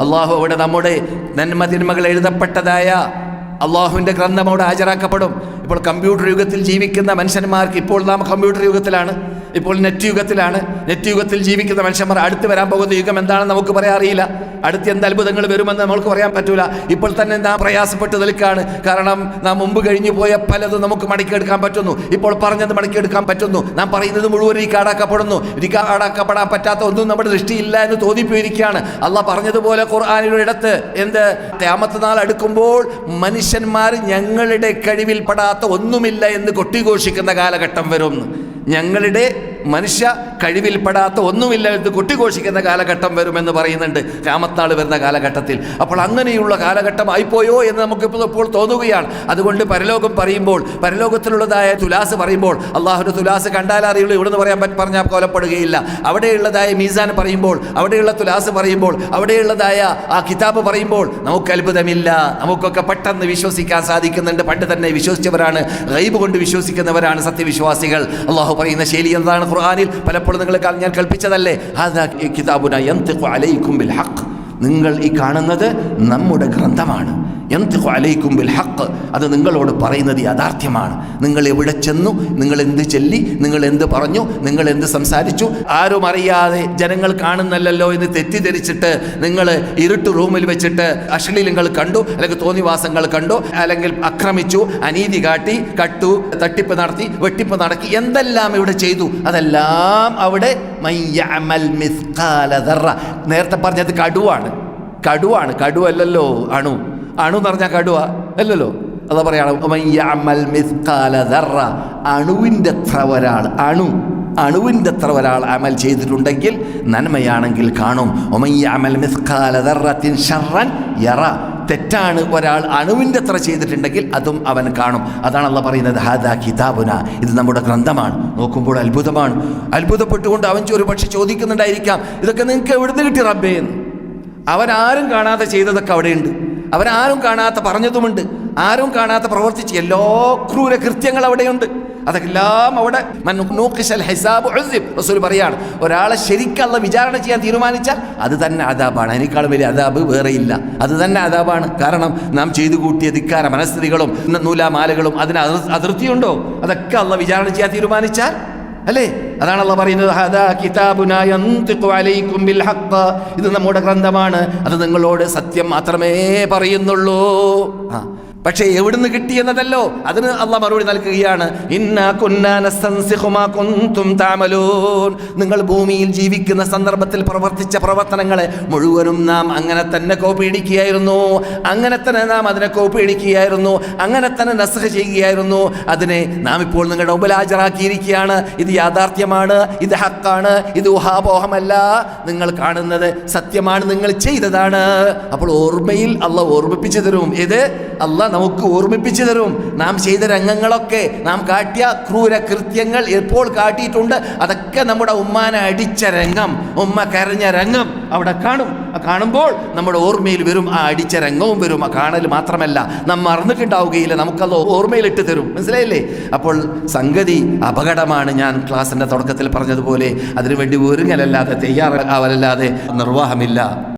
അള്ളാഹു അവിടെ നമ്മുടെ നന്മ തിന്മകൾ എഴുതപ്പെട്ടതായ അള്ളാഹുവിന്റെ ഗ്രന്ഥം അവിടെ ഹാജരാക്കപ്പെടും. ഇപ്പോൾ കമ്പ്യൂട്ടർ യുഗത്തിൽ ജീവിക്കുന്ന മനുഷ്യന്മാർക്ക് ഇപ്പോൾ നാം കമ്പ്യൂട്ടർ യുഗത്തിലാണ്. ഇപ്പോൾ നെറ്റ് യുഗത്തിലാണ്. നെറ്റ് യുഗത്തിൽ ജീവിക്കുന്ന മനുഷ്യന്മാർ അടുത്ത് വരാൻ പോകുന്ന യുഗം എന്താണെന്ന് നമുക്ക് പറയാൻ അറിയില്ല. അടുത്ത് എന്ത് അത്ഭുതങ്ങൾ വരുമെന്ന് നമുക്ക് പറയാൻ പറ്റൂല. ഇപ്പോൾ തന്നെ നാം പ്രയാസപ്പെട്ട് നിൽക്കുകയാണ്. കാരണം നാം മുമ്പ് കഴിഞ്ഞു പോയ പലതും നമുക്ക് മടക്കിയെടുക്കാൻ പറ്റുന്നു. ഇപ്പോൾ പറഞ്ഞത് മടക്കിയെടുക്കാൻ പറ്റുന്നു. നാം പറയുന്നത് മുഴുവൻ ഈ കാടാക്കപ്പെടുന്നു. ഈ കാടാക്കപ്പെടാൻ പറ്റാത്ത ഒന്നും നമ്മുടെ ദൃഷ്ടിയില്ല എന്ന് തോന്നിപ്പോയിരിക്കുകയാണ്. അല്ല പറഞ്ഞതുപോലെ ഖുർആാനിയുടെ ഇടത്ത് എന്ത്? ത്യാമത്തനാൾ അടുക്കുമ്പോൾ മനുഷ്യന്മാർ ഞങ്ങളുടെ കഴിവിൽപ്പെടാത്ത ഒന്നുമില്ല എന്ന് കൊട്ടിഘോഷിക്കുന്ന കാലഘട്ടം വരും ഞങ്ങളുടെ മനുഷ്യ കഴിവിൽപ്പെടാത്ത ഒന്നുമില്ല കൊട്ടിഘോഷിക്കുന്ന കാലഘട്ടം വരുമെന്ന് പറയുന്നുണ്ട്. രാമത്താൾ വരുന്ന കാലഘട്ടത്തിൽ. അപ്പോൾ അങ്ങനെയുള്ള കാലഘട്ടമായിപ്പോയോ എന്ന് നമുക്കിപ്പോൾ ഇപ്പോൾ തോന്നുകയാണ്. അതുകൊണ്ട് പരലോകം പറയുമ്പോൾ പരലോകത്തിലുള്ളതായ തുലാസ് പറയുമ്പോൾ അള്ളാഹുന്റെ തുലാസ് കണ്ടാലറിയുള്ളൂ ഇവിടുന്ന് പറയാൻ പറഞ്ഞാൽ കൊലപ്പെടുകയില്ല. അവിടെയുള്ളതായ മീസാൻ പറയുമ്പോൾ അവിടെയുള്ള തുലാസ് പറയുമ്പോൾ അവിടെയുള്ളതായ ആ കിതാബ് പറയുമ്പോൾ നമുക്ക് അത്ഭുതമില്ല. നമുക്കൊക്കെ പെട്ടെന്ന് വിശ്വസിക്കാൻ സാധിക്കുന്നുണ്ട്. പണ്ട് തന്നെ വിശ്വസിച്ചവരാണ് ഗൈബ് കൊണ്ട് വിശ്വസിക്കുന്നവരാണ് സത്യവിശ്വാസികൾ. അള്ളാഹു പറയുന്ന ശൈലി എന്താണ് ഖുർആനിൽ പലപ്പോഴും നിങ്ങൾ ഞാൻ കൽപ്പിച്ചതല്ലേ ഹാദാ കിതാബുന അലൈക്കും ബിൽ ഹഖ്. നിങ്ങൾ ഈ കാണുന്നത് നമ്മുടെ ഗ്രന്ഥമാണ്. എന്ത് അലൈക്കും ബിൽ ഹഖ്. അത് നിങ്ങളോട് പറയുന്നത് യാഥാർത്ഥ്യമാണ്. നിങ്ങൾ എവിടെ ചെന്നു നിങ്ങൾ എന്ത് ചൊല്ലി നിങ്ങൾ എന്ത് പറഞ്ഞു നിങ്ങൾ എന്ത് സംസാരിച്ചു ആരും അറിയാതെ ജനങ്ങൾ കാണുന്നല്ലോ എന്ന് തെറ്റിദ്ധരിച്ചിട്ട് നിങ്ങൾ ഇരുട്ട് റൂമിൽ വെച്ചിട്ട് അശ്ലീലങ്ങൾ കണ്ടു അല്ലെങ്കിൽ തോന്നിവാസങ്ങൾ കണ്ടു അല്ലെങ്കിൽ അക്രമിച്ചു അനീതി കാട്ടി കട്ടു തട്ടിപ്പ് നടത്തി വെട്ടിപ്പ് നടത്തി എന്തെല്ലാം ഇവിടെ ചെയ്തു അതെല്ലാം അവിടെ. നേരത്തെ പറഞ്ഞത് കടുവാണ്. കടുവാണ്. കടുവല്ലല്ലോ അണു. അണു എന്ന് പറഞ്ഞാൽ കടുവ. അല്ലല്ലോ. അതാ പറയാണ്. അണുവിന്റെ അത്ര ഒരാൾ അണു. അണുവിന്റെ അത്ര ഒരാൾ അമൽ ചെയ്തിട്ടുണ്ടെങ്കിൽ നന്മയാണെങ്കിൽ കാണും. ഒമയ്യ അമൽ മിസ്കാലതറത്തിൻ ഷറൻ യറ. തെറ്റാണ് ഒരാൾ അണുവിന്റെ അത്ര ചെയ്തിട്ടുണ്ടെങ്കിൽ അതും അവൻ കാണും. അതാണ് പറയുന്നത് ഹാദാ കിതാബുന. ഇത് നമ്മുടെ ഗ്രന്ഥമാണ്. നോക്കുമ്പോൾ അത്ഭുതമാണ്. അത്ഭുതപ്പെട്ടുകൊണ്ട് അവൻ ഒരു പക്ഷെ ചോദിക്കുന്നുണ്ടായിരിക്കാം ഇതൊക്കെ നിങ്ങൾക്ക് എവിടുന്ന് കിട്ടി റബ്ബേ എന്ന്? അവൻ ആരും കാണാതെ ചെയ്തതൊക്കെ അവിടെയുണ്ട്. അവരാരും കാണാത്ത പറഞ്ഞതുമുണ്ട്. ആരും കാണാത്ത പ്രവർത്തിച്ച് എല്ലാ ക്രൂര കൃത്യങ്ങൾ അവിടെയുണ്ട്. അതെല്ലാം അവിടെ. റസൂൽ പറയാണ് ഒരാളെ ശരിക്കുള്ള വിചാരണ ചെയ്യാൻ തീരുമാനിച്ചാൽ അത് തന്നെ അതാബാണ് അതിനേക്കാളും വലിയ അതാബ് വേറെയില്ല അത് തന്നെ അതാബാണ് കാരണം നാം ചെയ്തു കൂട്ടിയ ധിക്കാര മനസ്ഥിതികളും നൂലാമാലകളും അതിന് അതിർ- അതിർത്തിയുണ്ടോ? അതൊക്കെ അള്ള വിചാരണ ചെയ്യാൻ തീരുമാനിച്ചാൽ അല്ലേ? അതാണ് അല്ല പറയുന്നത്. ഇത് നമ്മുടെ ഗ്രന്ഥമാണ്. അത് നിങ്ങളോട് സത്യം മാത്രമേ പറയുന്നുള്ളൂ. ആ പക്ഷേ എവിടുന്ന് കിട്ടി എന്നതല്ലോ അതിന് അല്ല മറുപടി നൽകുകയാണ്. നിങ്ങൾ ഭൂമിയിൽ ജീവിക്കുന്ന സന്ദർഭത്തിൽ പ്രവർത്തിച്ച പ്രവർത്തനങ്ങളെ മുഴുവനും നാം അങ്ങനെ തന്നെ കോപ്പിയടിക്കുകയായിരുന്നു അങ്ങനെ തന്നെ നാം അതിനെ കോപ്പിയടിക്കുകയായിരുന്നു അങ്ങനെ തന്നെ നസഹ ചെയ്യുകയായിരുന്നു. അതിനെ നാം ഇപ്പോൾ നിങ്ങളുടെ മുമ്പിൽ ഹാജരാക്കിയിരിക്കുകയാണ് ഇത് യാഥാർത്ഥ്യമാണ് ഇത് ഹക്കാണ് ഇത് ഊഹാപോഹമല്ല നിങ്ങൾ കാണുന്നത് സത്യമാണ് നിങ്ങൾ ചെയ്തതാണ്. അപ്പോൾ ഓർമ്മയിൽ അല്ല ഓർമ്മിപ്പിച്ചു തരും. ഇത് അല്ല നമുക്ക് ഓർമ്മിപ്പിച്ചു തരും. നാം ചെയ്ത രംഗങ്ങളൊക്കെ നാം കാട്ടിയ ക്രൂര കൃത്യങ്ങൾ എപ്പോൾ കാട്ടിയിട്ടുണ്ട്? അതൊക്കെ നമ്മുടെ ഉമ്മാനെ അടിച്ച രംഗം. ഉമ്മ കരഞ്ഞ രംഗം അവിടെ കാണും. കാണുമ്പോൾ നമ്മുടെ ഓർമ്മയിൽ വരും ആ അടിച്ച രംഗവും വരും. ആ കാണൽ മാത്രമല്ല നാം മറന്നിട്ടുണ്ടാവുകയില്ല. നമുക്കത് ഓർമ്മയിലിട്ട് തരും. മനസ്സിലായില്ലേ? അപ്പോൾ സംഗതി അപകടമാണ് ഞാൻ ക്ലാസ്സിന്റെ തുടക്കത്തിൽ പറഞ്ഞതുപോലെ. അതിനുവേണ്ടി ഒരുങ്ങലല്ലാതെ തയ്യാറാവലല്ലാതെ നിർവാഹമില്ല.